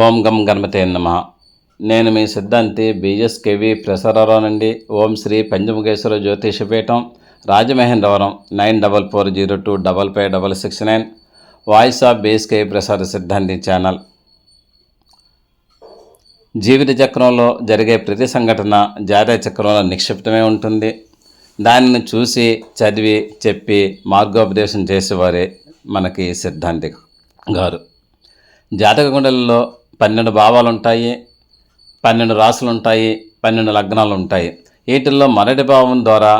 ఓం గం గణపతే నమ. నేను మీ సిద్ధాంతి బిఎస్కేవి ప్రసారారావు నుండి Om Sri Panchamukheswara Jyotishapeetham Rajamahendravaram nine double four zero two double five double six nine. Voice of BSKV Prasara Siddhanti channel. జీవిత చక్రంలో జరిగే ప్రతి సంఘటన జాతీయ చక్రంలో నిక్షిప్తమే ఉంటుంది. దానిని చూసి చదివి చెప్పి మార్గోపదేశం చేసేవారే మనకి సిద్ధాంతి గారు. జాతక గుండెలలో పన్నెండు భావాలు ఉంటాయి పన్నెండు రాసులు ఉంటాయి పన్నెండు లగ్నాలు ఉంటాయి వీటిల్లో మొదటి భావం ద్వారా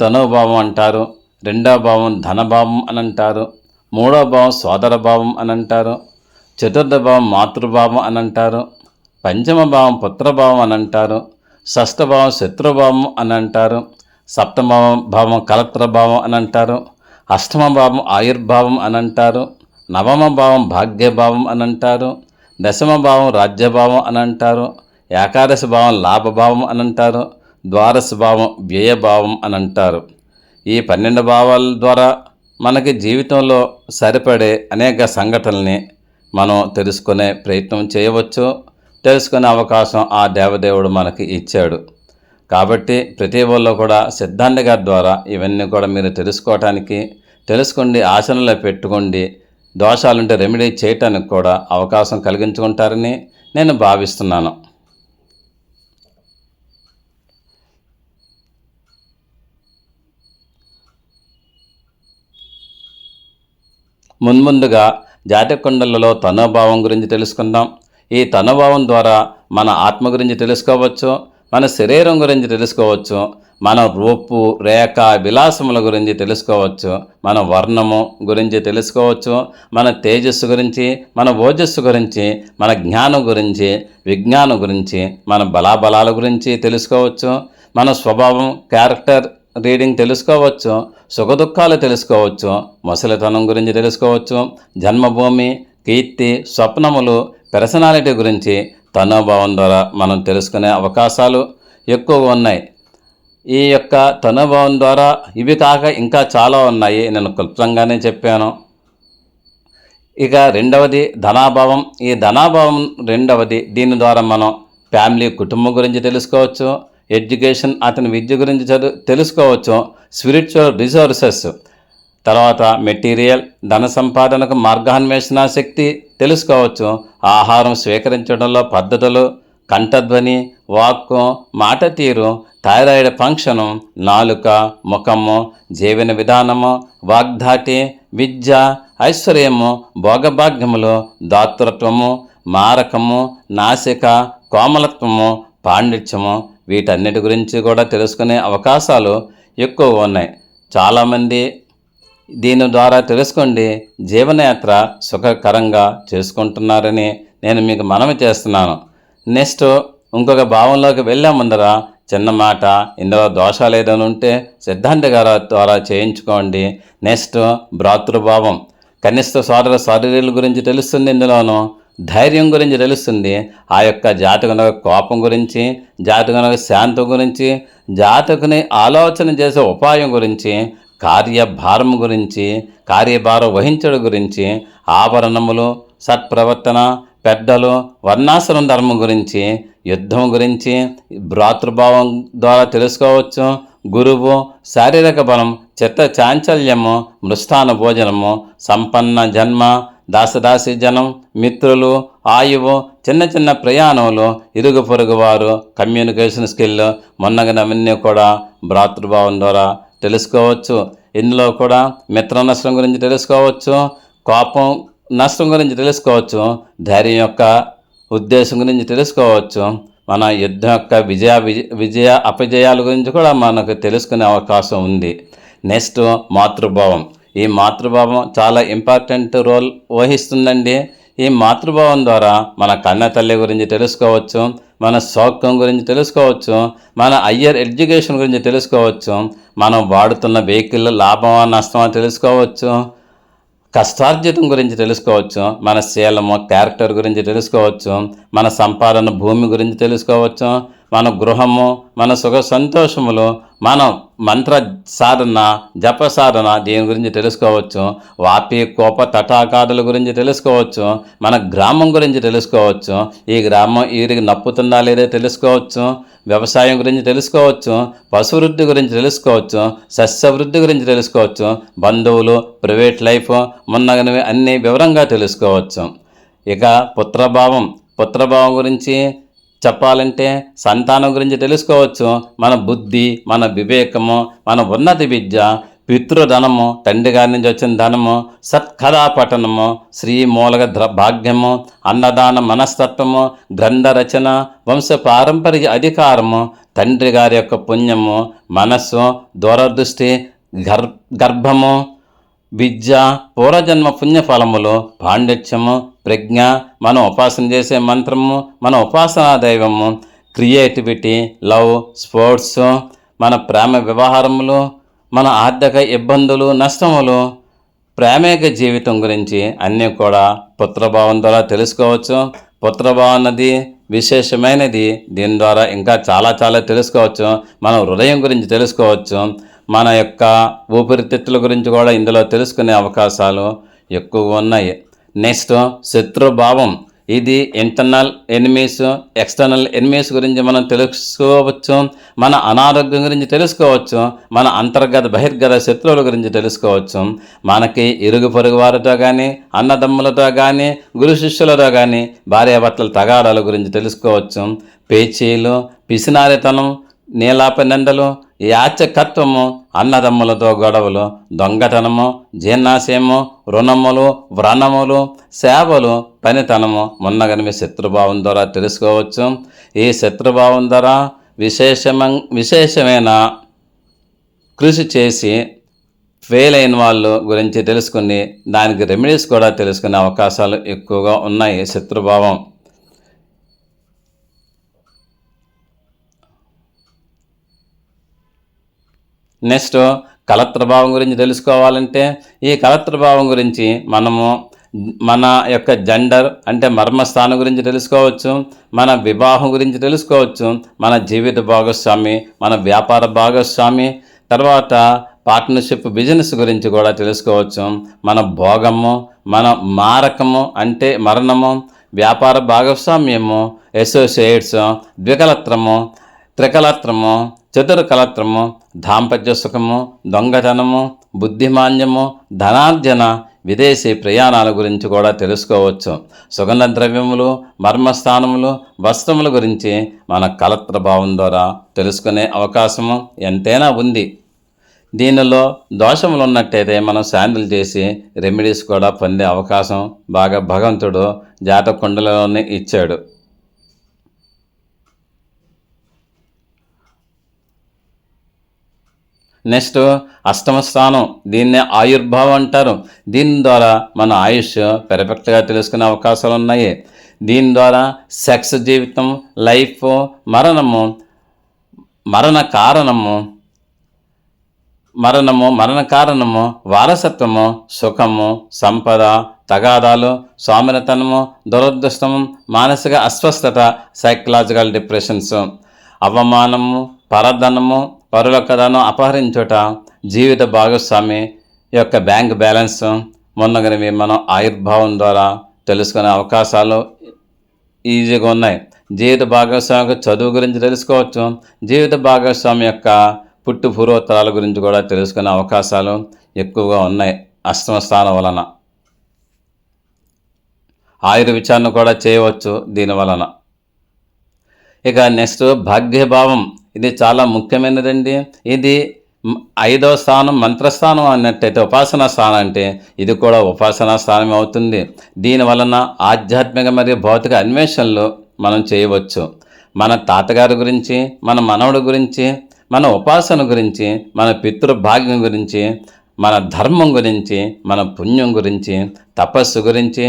తనువ భావం అంటారు రెండవ భావం ధనభావం అని అంటారు మూడవ భావం సోదర భావం అని అంటారు చతుర్థ భావం మాతృభావం అని అంటారు పంచమ భావం పుత్రభావం అని అంటారు షష్ఠభావం శత్రుభావం అని అంటారు సప్తమ భావం కలత్రభావం అని అంటారు అష్టమ భావం ఆయుర్భావం అని అంటారు నవమ భావం భాగ్యభావం అని అంటారు దశమ భావం రాజ్యభావం అని అంటారు ఏకాదశ భావం లాభభావం అని అంటారు ద్వాదశ భావం వ్యయభావం అని అంటారు. ఈ పన్నెండు భావాల ద్వారా మనకి జీవితంలో సరిపడే అనేక సంఘటనల్ని మనం తెలుసుకునే ప్రయత్నం చేయవచ్చు తెలుసుకునే అవకాశం ఆ దేవదేవుడు మనకి ఇచ్చాడు. కాబట్టి ప్రతి ఊళ్ళో కూడా సిద్ధాంత గారి ద్వారా ఇవన్నీ కూడా మీరు తెలుసుకోవటానికి తెలుసుకోండి ఆచరణలో పెట్టుకోండి దోషాలుంటే రెమెడీ చేయటానికి కూడా అవకాశం కలిగించుకుంటారని నేను భావిస్తున్నాను. మున్ముందుగా జాతకుండలలో తనోభావం గురించి తెలుసుకుందాం. ఈ తనోభావం ద్వారా మన ఆత్మ గురించి తెలుసుకోవచ్చు. మన శరీరం గురించి తెలుసుకోవచ్చు మన రూపు రేఖ విలాసముల గురించి తెలుసుకోవచ్చు మన వర్ణము గురించి తెలుసుకోవచ్చు మన తేజస్సు గురించి మన ఓజస్సు గురించి మన జ్ఞానం గురించి విజ్ఞానం గురించి మన బలాబలాల గురించి తెలుసుకోవచ్చు మన స్వభావం క్యారెక్టర్ రీడింగ్ తెలుసుకోవచ్చు సుఖదుఖాలు తెలుసుకోవచ్చు ముసలితనం గురించి తెలుసుకోవచ్చు జన్మభూమి కీర్తి స్వప్నములు పర్సనాలిటీ గురించి తనోభావం ద్వారా మనం తెలుసుకునే అవకాశాలు ఎక్కువగా ఉన్నాయి. ఈ యొక్క తనోభావం ద్వారా ఇవి కాక ఇంకా చాలా ఉన్నాయి. నేను క్లుప్తంగానే చెప్పాను. ఇక రెండవది ధనాభావం. ఈ ధనాభావం రెండవది దీని ద్వారా మనం ఫ్యామిలీ కుటుంబం గురించి తెలుసుకోవచ్చు ఎడ్యుకేషన్ అతని విద్య గురించి చదువు తెలుసుకోవచ్చు స్పిరిచువల్ రిసోర్సెస్ తర్వాత మెటీరియల్ ధన సంపాదనకు మార్గాన్వేషణ శక్తి తెలుసుకోవచ్చు. ఆహారం స్వీకరించడంలో పద్ధతులు కంఠధ్వని వాక్కు మాట తీరు థైరాయిడ్ ఫంక్షను నాలుక ముఖము జీవన విధానము వాగ్ధాటి విద్య ఐశ్వర్యము భోగభాగ్యములు దాతృత్వము మారకము నాసిక కోమలత్వము పాండిత్యము వీటన్నిటి గురించి కూడా తెలుసుకునే అవకాశాలు ఎక్కువ ఉన్నాయి. చాలామంది దీని ద్వారా తెలుసుకోండి జీవనయాత్ర సుఖకరంగా చేసుకుంటున్నారని నేను మీకు మనవి చేస్తున్నాను. నెక్స్ట్ ఇంకొక భావంలోకి వెళ్ళే ముందర చిన్న మాట ఇందులో దోషాలు ఏదైనా ఉంటే సిద్ధాంత గారి ద్వారా చేయించుకోండి. నెక్స్ట్ భ్రాతృభావం. కనిష్ట సోదర సోదరుల గురించి తెలుస్తుంది ఇందులోనూ ధైర్యం గురించి తెలుస్తుంది. ఆ యొక్క జాతకుని కోపం గురించి జాతకుని శాంతం గురించి జాతకుని ఆలోచన చేసే ఉపాయం గురించి కార్యభారం గురించి కార్యభారం వహించడం గురించి ఆభరణములు సత్ప్రవర్తన పెద్దలు వర్ణాశ్రమ ధర్మం గురించి యుద్ధం గురించి భ్రాతృభావం ద్వారా తెలుసుకోవచ్చు. గురువు శారీరక బలం చిత్త చాంచల్యము మృష్టాన భోజనము సంపన్న జన్మ దాసదాసి జనం మిత్రులు ఆయువు చిన్న చిన్న ప్రయాణములు ఇరుగు పొరుగు వారు కమ్యూనికేషన్ స్కిల్ మొన్నగనవన్నీ కూడా భ్రాతృభావం ద్వారా తెలుసుకోవచ్చు. ఇందులో కూడా మిత్ర నష్టం గురించి తెలుసుకోవచ్చు. కోపం నష్టం గురించి తెలుసుకోవచ్చు. ధైర్యం యొక్క ఉద్దేశం గురించి తెలుసుకోవచ్చు. మన యుద్ధం యొక్క విజయ విజయ విజయ అపజయాల గురించి కూడా మనకు తెలుసుకునే అవకాశం ఉంది. నెక్స్ట్ మాతృభావం. ఈ మాతృభావం చాలా ఇంపార్టెంట్ రోల్ వహిస్తుందండి. ఈ మాతృభావం ద్వారా మన కన్న తల్లి గురించి తెలుసుకోవచ్చు మన సౌఖ్యం గురించి తెలుసుకోవచ్చు మన హయ్యర్ ఎడ్యుకేషన్ గురించి తెలుసుకోవచ్చు మనం వాడుతున్న వెహికల్ లాభమా నష్టమా తెలుసుకోవచ్చు కష్టార్జితం గురించి తెలుసుకోవచ్చు మన శీలము క్యారెక్టర్ గురించి తెలుసుకోవచ్చు మన సంపాదన భూమి గురించి తెలుసుకోవచ్చు మన గృహము మన సుఖ సంతోషములు మన మంత్ర సాధన జప సాధన దీని గురించి తెలుసుకోవచ్చు? వాపి కోప తటాకాదుల గురించి తెలుసుకోవచ్చు. మన గ్రామం గురించి తెలుసుకోవచ్చు. ఈ గ్రామం వీరికి నప్పుతుందా లేదా తెలుసుకోవచ్చు. వ్యవసాయం గురించి తెలుసుకోవచ్చు. పశువృద్ధి గురించి తెలుసుకోవచ్చు. సస్యవృద్ధి గురించి తెలుసుకోవచ్చు. బంధువులు ప్రైవేట్ లైఫ్ మొన్నగనివి అన్నీ వివరంగా తెలుసుకోవచ్చు. ఇక పుత్రభావం పుత్రభావం గురించి చెప్పాలంటే సంతానం గురించి తెలుసుకోవచ్చు. మన బుద్ధి మన వివేకము మన ఉన్నతి విద్య పితృధనము తండ్రి గారి నుంచి వచ్చిన ధనము సత్కథాపఠనము శ్రీ మూలక ద్ర భాగ్యము అన్నదాన మనస్తత్వము గ్రంథరచన వంశ పారంపర్య అధికారము తండ్రి గారి యొక్క పుణ్యము మనస్సు దూరదృష్టి గర్ గర్భము విద్య పూర్వజన్మ పుణ్యఫలములు పాండిత్యము ప్రజ్ఞ మనం ఉపాసన చేసే మంత్రము మన ఉపాసనా దైవము క్రియేటివిటీ లవ్ స్పోర్ట్స్ మన ప్రేమ వ్యవహారములు మన ఆర్థిక ఇబ్బందులు నష్టములు ప్రేమేక జీవితం గురించి అన్నీ కూడా పుత్రభావం ద్వారా తెలుసుకోవచ్చు. పుత్రభావం అన్నది విశేషమైనది. దీని ద్వారా ఇంకా చాలా చాలా తెలుసుకోవచ్చు. మన హృదయం గురించి తెలుసుకోవచ్చు. మన యొక్క ఊపిరితిత్తుల గురించి కూడా ఇందులో తెలుసుకునే అవకాశాలు ఎక్కువగా ఉన్నాయి. నెక్స్ట్ శత్రుభావం. ఇది ఇంటర్నల్ ఎనిమీస్ ఎక్స్టర్నల్ ఎనిమీస్ గురించి మనం తెలుసుకోవచ్చు. మన అనారోగ్యం గురించి తెలుసుకోవచ్చు. మన అంతర్గత బహిర్గత శత్రువుల గురించి తెలుసుకోవచ్చు. మనకి ఇరుగు పొరుగు వారితో కానీ అన్నదమ్ములతో కానీ గురు శిష్యులతో కానీ భార్యాభర్తల తగాడాల గురించి తెలుసుకోవచ్చు. పేచీలు పిసినారితనం నీలాప నిందలు యాచకత్వము అన్నదమ్ములతో గొడవలు దొంగతనము జీర్ణాశయము రుణములు వ్రణములు సేవలు పనితనము మున్నగనిమి శత్రుభావం ద్వారా తెలుసుకోవచ్చు. ఈ శత్రుభావం ద్వారా విశేషమ విశేషమైన కృషి చేసి ఫెయిల్ అయిన వాళ్ళు గురించి తెలుసుకుని దానికి రెమెడీస్ కూడా తెలుసుకునే అవకాశాలు ఎక్కువగా ఉన్నాయి శత్రుభావం. నెక్స్ట్ కలత్రభావం గురించి తెలుసుకోవాలంటే ఈ కలత్రభావం గురించి మనము మన యొక్క జెండర్ అంటే మర్మస్థానం గురించి తెలుసుకోవచ్చు మన వివాహం గురించి తెలుసుకోవచ్చు మన జీవిత భాగస్వామి మన వ్యాపార భాగస్వామి తర్వాత పార్ట్నర్షిప్ బిజినెస్ గురించి కూడా తెలుసుకోవచ్చు. మన భోగము మన మారకము అంటే మరణము వ్యాపార భాగస్వామ్యము అసోసియేట్స్ ద్వికలత్రము త్రికలత్రము చతుర కలత్రము దాంపత్య సుఖము దొంగతనము బుద్ధిమాన్యము ధనార్జన విదేశీ ప్రయాణాల గురించి కూడా తెలుసుకోవచ్చు. సుగంధ ద్రవ్యములు మర్మస్థానములు వస్త్రముల గురించి మన కలత్రభావం ద్వారా తెలుసుకునే అవకాశము ఎంతైనా ఉంది. దీనిలో దోషములు ఉన్నట్టయితే మనం శాండిల్ చేసి రెమెడీస్ కూడా పొందే అవకాశం బాగా భగవంతుడు జాతకుండలలోనే ఇచ్చాడు. నెక్స్ట్ అష్టమ స్థానం. దీన్నే ఆయుర్భావం అంటారు. దీని ద్వారా మన ఆయుష్ పెర్ఫెక్ట్గా తెలుసుకునే అవకాశాలు ఉన్నాయి దీని ద్వారా సెక్స్ జీవితం లైఫ్ మరణము మరణ కారణము మరణము మరణ కారణము వారసత్వము సుఖము సంపద తగాదాలు సోమరతనము దురదృష్టము మానసిక అస్వస్థత సైకలాజికల్ డిప్రెషన్స్ అవమానము పరధనము పరులొక్క అపహరించుట జీవిత భాగస్వామి యొక్క బ్యాంక్ బ్యాలెన్స్ మొన్నగనివి మనం ఆయుర్భావం ద్వారా తెలుసుకునే అవకాశాలు ఈజీగా ఉన్నాయి. జీవిత భాగస్వామి చదువు గురించి తెలుసుకోవచ్చు. జీవిత భాగస్వామి యొక్క పుట్టు పూర్వోత్తరాల గురించి కూడా తెలుసుకునే అవకాశాలు ఎక్కువగా ఉన్నాయి అష్టమ స్థానం వలన. ఆయుర్ విచారణ కూడా చేయవచ్చు దీని వలన. ఇక నెక్స్ట్ భాగ్యభావం. ఇది చాలా ముఖ్యమైనదండి. ఇది ఐదవ స్థానం మంత్రస్థానం అన్నట్టయితే ఉపాసనా స్థానం అంటే ఇది కూడా ఉపాసనా స్థానం అవుతుంది. దీని వలన ఆధ్యాత్మిక మరియు భౌతిక అన్వేషణలు మనం చేయవచ్చు. మన తాతగారి గురించి మన మనవడి గురించి మన ఉపాసన గురించి మన పితృభాగ్యం గురించి మన ధర్మం గురించి మన పుణ్యం గురించి తపస్సు గురించి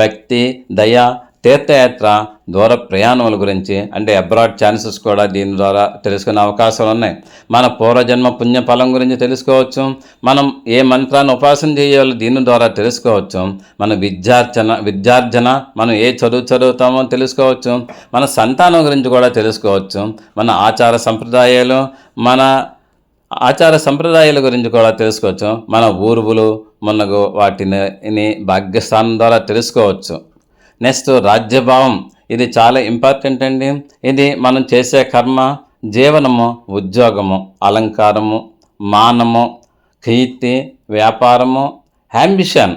భక్తి దయ తీర్థయాత్ర దూర ప్రయాణముల గురించి అంటే అబ్రాడ్ ఛాన్సెస్ కూడా దీని ద్వారా తెలుసుకునే అవకాశాలు ఉన్నాయి. మన పూర్వజన్మ పుణ్యఫలం గురించి తెలుసుకోవచ్చు. మనం ఏ మంత్రాన్ని ఉపాసన చేయాలో దీని ద్వారా తెలుసుకోవచ్చు. మన విద్యార్చన విద్యార్జన మనం ఏ చదువు చదువుతామో తెలుసుకోవచ్చు. మన సంతానం గురించి కూడా తెలుసుకోవచ్చు. మన ఆచార సంప్రదాయాలు మన ఆచార సంప్రదాయాల గురించి కూడా తెలుసుకోవచ్చు. మన ఊరువులు మనకు వాటిని భాగ్యస్థానం ద్వారా తెలుసుకోవచ్చు. నెక్స్ట్ రాజ్యభావం. ఇది చాలా ఇంపార్టెంట్ అండి. ఇది మనం చేసే కర్మ జీవనము ఉద్యోగము అలంకారము మానము కీర్తి వ్యాపారము అంబిషన్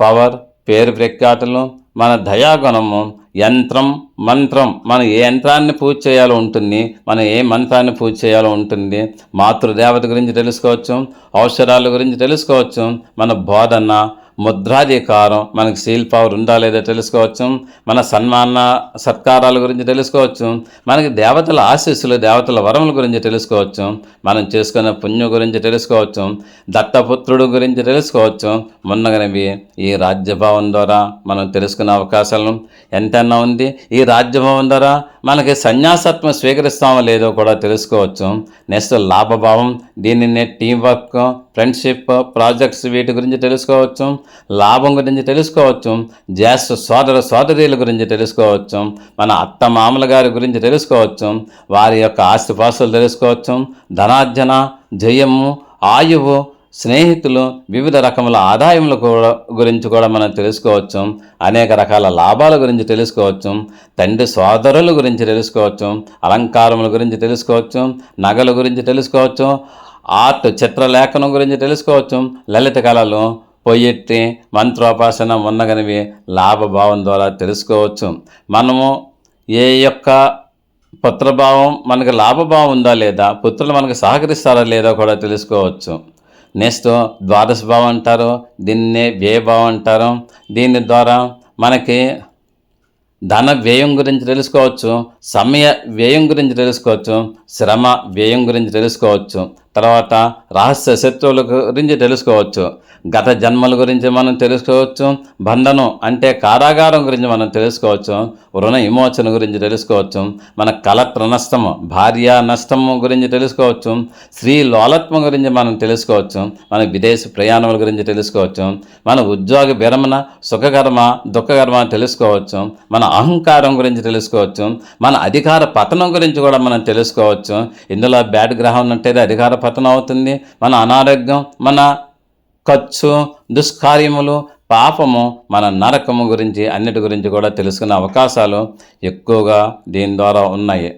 పవర్ పేరు ప్రఖ్యాతలు మన దయాగుణము యంత్రం మంత్రం. మనం ఏ యంత్రాన్ని పూజ చేయాలో ఉంటుంది మనం ఏ మంత్రాన్ని పూజ చేయాలో ఉంటుంది మాతృదేవత గురించి తెలుసుకోవచ్చు ఔషధాల గురించి తెలుసుకోవచ్చు మన బోధన ముద్రాధికారం మనకి సీల్ పవర్ ఉందా లేదా తెలుసుకోవచ్చు. మన సన్మాన సత్కారాల గురించి తెలుసుకోవచ్చు. మనకి దేవతల ఆశీస్సులు దేవతల వరముల గురించి తెలుసుకోవచ్చు. మనం చేసుకున్న పుణ్యం గురించి తెలుసుకోవచ్చు. దత్తపుత్రుడు గురించి తెలుసుకోవచ్చు. మున్నగనవి ఈ రాజ్యభవన్ ద్వారా మనం తెలుసుకునే అవకాశాలు ఎంతైనా ఉంది. ఈ రాజ్యభవన్ ద్వారా మనకి సన్యాసత్వం స్వీకరిస్తామో లేదో కూడా తెలుసుకోవచ్చు. నెక్స్ట్ లాభభావం. దీనిని టీం వర్క్ ఫ్రెండ్షిప్ ప్రాజెక్ట్స్ వీటి గురించి తెలుసుకోవచ్చు. లాభం గురించి తెలుసుకోవచ్చు. జ్యేష్ఠ సోదర సోదరీల గురించి తెలుసుకోవచ్చు. మన అత్త మామల గారి గురించి తెలుసుకోవచ్చు. వారి యొక్క ఆస్తిపాస్తులు తెలుసుకోవచ్చు. ధనార్జన జయము ఆయువు స్నేహితులు వివిధ రకముల ఆదాయముల కూడా గురించి కూడా మనం తెలుసుకోవచ్చు అనేక రకాల లాభాల గురించి తెలుసుకోవచ్చు తండ్రి సోదరుల గురించి తెలుసుకోవచ్చు అలంకారముల గురించి తెలుసుకోవచ్చు నగల గురించి తెలుసుకోవచ్చు ఆర్ట్ చిత్రలేఖనం గురించి తెలుసుకోవచ్చు లలిత కళలు పొయ్యెట్టి మంత్రోపాసన ఉన్నగనివి లాభభావం ద్వారా తెలుసుకోవచ్చు. మనము ఏ యొక్క పుత్రభావం మనకి లాభభావం ఉందా లేదా పుత్రులు మనకు సహకరిస్తారా లేదా కూడా తెలుసుకోవచ్చు. నెక్స్ట్ ద్వాదశ భావం అంటారు దీన్నే వ్యయభావం అంటారు దీని ద్వారా మనకి ధన వ్యయం గురించి తెలుసుకోవచ్చు సమయ వ్యయం గురించి తెలుసుకోవచ్చు శ్రమ వ్యయం గురించి తెలుసుకోవచ్చు తర్వాత రహస్య శత్రువుల గురించి తెలుసుకోవచ్చు. గత జన్మల గురించి మనం తెలుసుకోవచ్చు బంధనం అంటే కారాగారం గురించి మనం తెలుసుకోవచ్చు రుణ విమోచన గురించి తెలుసుకోవచ్చు మన కలత్ర నష్టము భార్య నష్టము గురించి తెలుసుకోవచ్చు స్త్రీ లోలత్వం గురించి మనం తెలుసుకోవచ్చు మన విదేశీ ప్రయాణముల గురించి తెలుసుకోవచ్చు మన ఉద్యోగ విరమణ సుఖకర్మ దుఃఖకర్మ తెలుసుకోవచ్చు మన అహంకారం గురించి తెలుసుకోవచ్చు మన అధికార పతనం గురించి కూడా మనం తెలుసుకోవచ్చు. ఇందులో బ్యాడ్ గ్రహం ఉన్నట్టయితే అధికార పతనం అవుతుంది మన అనారోగ్యం మన ఖర్చు దుష్కార్యములు పాపము మన నరకము గురించి అన్నిటి గురించి కూడా తెలుసుకునే అవకాశాలు ఎక్కువగా దీని ద్వారా ఉన్నాయి.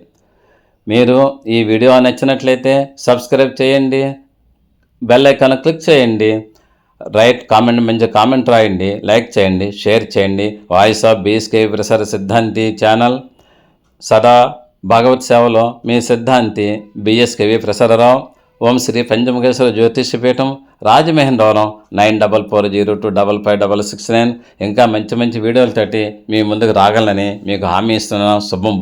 మీరు ఈ వీడియో నచ్చినట్లయితే సబ్స్క్రైబ్ చేయండి బెల్ ఐకాన్ క్లిక్ చేయండి రైట్ కామెంట్ మంచి కామెంట్ రాయండి లైక్ చేయండి షేర్ చేయండి. Voice of BSK Prasara Siddhanti channel సదా భగవత్ సేవలో మీ Siddhanti BSKV Prasararao. Om Sri Panchamukheswara Jyotishyapeetham Rajamahendravaram nine double four zero two double five double six nine. ఇంకా మంచి మంచి వీడియోలతోటి మీ ముందుకు రాగలనని మీకు హామీ ఇస్తున్నాను. శుభం